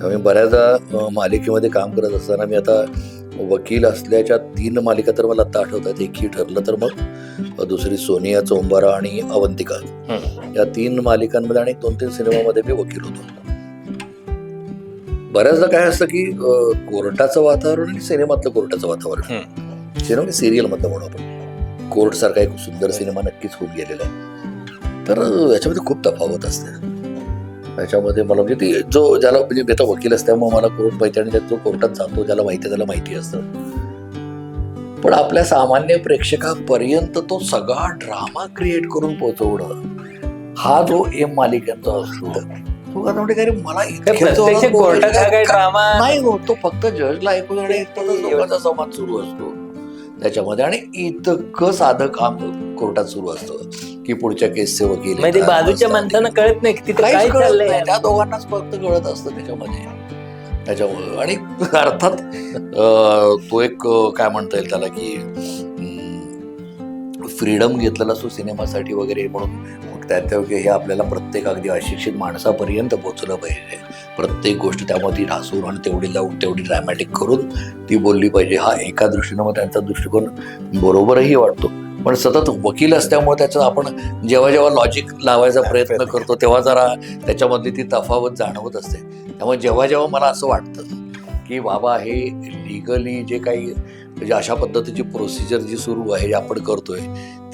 त्यामुळे बऱ्याचदा मालिकेमध्ये काम करत असताना मी आता वकील असल्याच्या तीन मालिका तर मला आता आठवतात. एकही ठरलं तर मग दुसरी सोनिया चोंबारा आणि अवंतिका. या तीन मालिकांमध्ये आणि दोन तीन सिनेमामध्ये मी वकील होतो. बऱ्याचदा काय असतं की कोर्टाचं वातावरण आणि सिनेमातलं कोर्टाचं वातावरण. सिनेमा सिरियल मधलं म्हणू आपण. कोर्ट सारखा एक सुंदर सिनेमा नक्कीच होऊन गेलेला आहे. तर याच्यामध्ये खूप तफावत असते. त्याच्यामध्ये मला म्हणजे ती जो ज्याला म्हणजे मी आता वकील असल्यामुळे मला कोर्ट माहिती आणि जो कोर्टात जातो ज्याला माहिती आहे त्याला माहिती असतं. पण आपल्या सामान्य प्रेक्षकापर्यंत तो सगळा ड्रामा क्रिएट करून पोहोचवणं हा जो एम मालिकेचा असतो. तो आता म्हणजे मला नाही हो तो फक्त जजला ऐकून आणि इतकंच लोकांचा संवाद सुरू असतो. त्याच्यामध्ये आणि इतकं साधं काम कोर्टात सुरू असतं. की पुढच्या केसचे वकील म्हणजे बाजूच्या. माणसांना कळत नाही तिथे काय चाललंय. त्या दोघांनाच फक्त कळत असतं त्याच्यामध्ये. त्याच्यामुळे आणि अर्थात तो एक काय म्हणता येईल त्याला की फ्रीडम घेतलेला असतो सिनेमासाठी वगैरे म्हणून. मग त्यात हे आपल्याला प्रत्येक अगदी अशिक्षित माणसापर्यंत पोहोचलं पाहिजे. प्रत्येक गोष्ट त्यामध्ये ढासून आणि तेवढी लावून तेवढी ड्रॅमॅटिक करून ती बोलली पाहिजे. हा एका दृष्टीनं मग त्यांचा दृष्टिकोन बरोबरही वाटतो. पण सतत वकील असल्यामुळे त्याचं आपण जेव्हा जेव्हा लॉजिक लावायचा प्रयत्न करतो तेव्हा जरा त्याच्यामधली ती तफावत जाणवत असते. त्यामुळे जेव्हा जेव्हा मला असं वाटतं की बाबा हे लिगली जे काही म्हणजे अशा पद्धतीची प्रोसिजर जी सुरू आहे जी आपण करतोय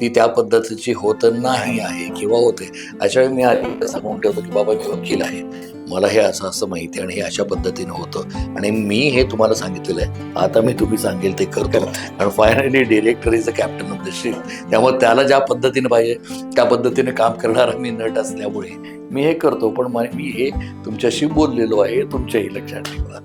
ती त्या पद्धतीची होत नाही आहे किंवा होते. अशा वेळी मी आधी सांगून ठेवतो की बाबा मी वकील आहे. मला हे असं असं माहिती आहे आणि हे अशा पद्धतीनं होतं. आणि मी हे तुम्हाला सांगितलेलं आहे. आता मी तुम्ही सांगेल ते करतो. कारण finally director is a captain of the ship त्यामुळे त्याला ज्या पद्धतीने पाहिजे त्या पद्धतीने काम करणारा मी नट असल्यामुळे मी हे करतो. पण मी हे तुमच्याशी बोललेलो आहे. तुमच्याही लक्षात ठेवा.